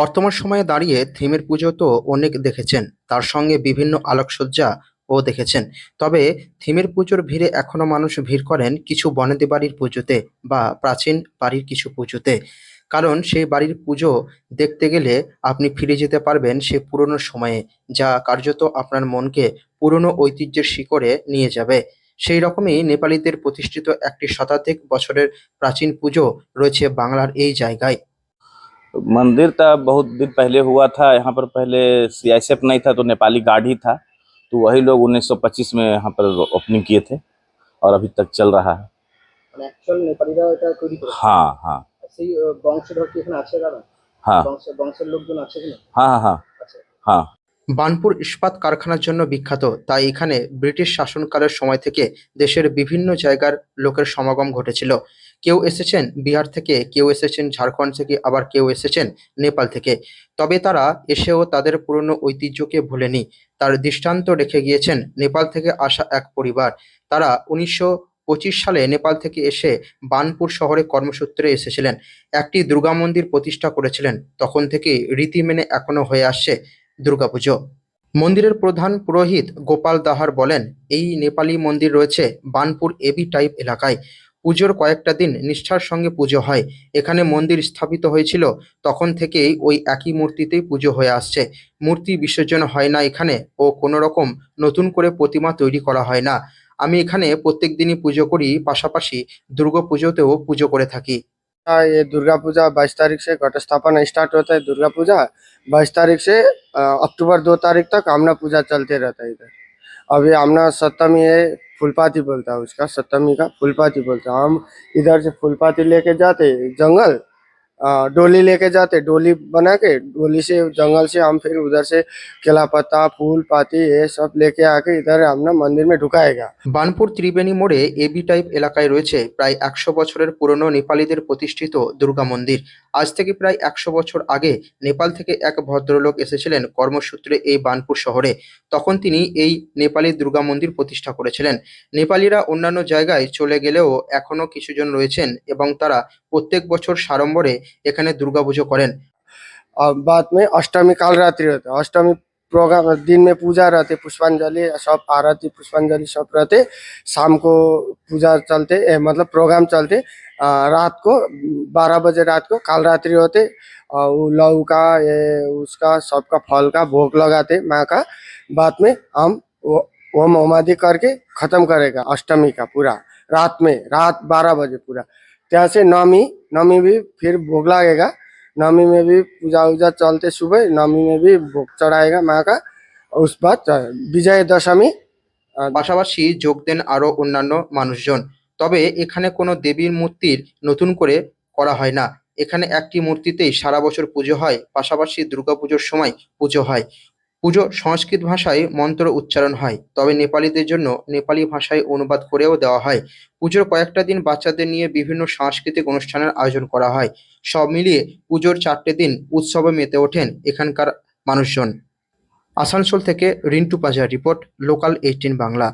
বর্তমান সময়ে দাঁড়িয়ে থিমের পুজো তো অনেক দেখেছেন, তার সঙ্গে বিভিন্ন আলোকসজ্জা ও দেখেছেন। তবে থিমের পুজোর ভিড়ে এখনও মানুষ ভিড় করেন কিছু বনেদি বাড়ির পুজোতে বা প্রাচীন বাড়ির কিছু পুজোতে। কারণ সেই বাড়ির পুজো দেখতে গেলে আপনি ফিরে যেতে পারবেন সে পুরনো সময়ে, যা কার্যত আপনার মনকে পুরনো ঐতিহ্যের শিকড়ে নিয়ে যাবে। সেই রকমই নেপালিদের প্রতিষ্ঠিত একটি শতাধিক বছরের প্রাচীন পুজো রয়েছে বাংলার এই জায়গায়। मंदिर तो बहुत दिन पहले हुआ था यहाँ पर पहले सी नहीं था तो नेपाली गार्ड ही था तो वही लोग 1925 में यहाँ पर ओपनिंग किए थे और अभी तक चल रहा है। हाँ हाँ। हाँ।, हाँ हाँ। हाँ हाँ। हाँ। বানপুর ইস্পাত কারখানার জন্য বিখ্যাত, তাই এখানে ব্রিটিশ শাসনকালের সময় থেকে দেশের বিভিন্ন জায়গার লোকের সমাগম ঘটেছিল। কেউ এসেছেন বিহার থেকে, কেউ এসেছেন ঝাড়খণ্ড থেকে, আবার কেউ এসেছেন নেপাল থেকে। তবে তারা এসেও তাদের পুরনো ঐতিহ্যকে ভুলেনি। তার দৃষ্টান্ত রেখে গিয়েছেন নেপাল থেকে আসা এক পরিবার। তারা উনিশশো পঁচিশ সালে নেপাল থেকে এসে বানপুর শহরে কর্মসূত্রে এসেছিলেন। একটি দুর্গা মন্দির প্রতিষ্ঠা করেছিলেন। তখন থেকে রীতি মেনে এখনও হয়ে আসছে দুর্গাপুজো মন্দিরের প্রধান পুরোহিত গোপাল দাহার বলেন, এই নেপালি মন্দির রয়েছে বানপুর এবি টাইপ এলাকায়। পুজোর কয়েকটা দিন নিষ্ঠার সঙ্গে পুজো হয়। এখানে মন্দির স্থাপিত হয়েছিল তখন থেকেই ওই একই মূর্তিতেই পুজো হয়ে আসছে। মূর্তি বিসর্জন হয় না এখানে ও কোনো রকম নতুন করে প্রতিমা তৈরি করা হয় না। আমি এখানে প্রত্যেক দিনই পুজো করি, পাশাপাশি দুর্গা পুজোতেও পুজো করে থাকি। ये दुर्गा पूजा बाईस तारीख से घट स्थापना स्टार्ट होता है दुर्गा पूजा। बाईस तारीख से अक्टूबर दो तारीख तक आमना पूजा चलते रहता है इधर। अभी आमना सप्तमी है, फुलपाती बोलता है उसका, सप्तमी का फुलपाती बोलता है। हम इधर से फुलपाती लेके जाते जंगल। डोली लेके जाते डोली बना के डोली से जंगल से हम फिर उधर से केला पत्ता फूल पाती ये सब लेके आके इधर हमने मंदिर में ढुकाएगा বানপুর ত্রিবেণী মোড়ে এবি টাইপ এলাকায় রয়েছে প্রায় একশো বছরের পুরনো নেপালিদের প্রতিষ্ঠিত দুর্গা মন্দির আজ থেকে প্রায় একশো বছর আগে নেপাল থেকে এক ভদ্রলোক এসেছিলেন কর্মসূত্রে এই বানপুর শহরে তখন তিনি এই নেপালি দুর্গা মন্দির প্রতিষ্ঠা করেছিলেন নেপালিরা অন্যান্য জায়গায় চলে গেলেও এখনো কিছুজন রয়েছেন এবং তারা প্রত্যেক বছর সাড়ম্বরে এখানে দুর্গাপুজো করেন और बाद में अष्टमी काल रात्रि होता है अष्टमी प्रोग्राम दिन में पूजा रहते पुष्पांजलि सब आरती पुष्पांजलि सब रहते शाम को पूजा चलते ए, मतलब प्रोग्राम चलते अ, रात को बारह बजे रात को काल रात्रि होते और वो लव का ये उसका सबका फल का भोग लगाते माँ का बाद में हम वो- ओम होमादि करके खत्म करेगा अष्टमी का पूरा रात में रात बारह बजे पूरा ત્યાં से नवमी नवमी भी फिर भोग लगेगा नवमी में भी पूजा उजा चलते सुबह नवमी में भी भोग चढ़ाएगा माँ का और उस बाद विजय दशमी अ, পাশাপাশি যোগ দেন আরও অন্যান্য মানুষজন তবে এখানে কোনো দেবীর মূর্তির নতুন করে করা হয় না এখানে একটি মূর্তিতেই সারা বছর পুজো হয় পাশাপাশি দুর্গাপুজোর সময় পুজো হয় পুজো সংস্কৃত ভাষায় মন্ত্র উচ্চারণ হয়, তবে নেপালিদের জন্য নেপালি ভাষায় অনুবাদ করেও দেওয়া হয়। পুজোর কয়েকটা দিন বাচ্চাদের নিয়ে বিভিন্ন সাংস্কৃতিক অনুষ্ঠানের আয়োজন করা হয়। সব মিলিয়ে পুজোর চারটে দিন উৎসবে মেতে ওঠেন এখানকার মানুষজন। আসানসোল থেকে Rintu Pajar report, local eighteen Bangla.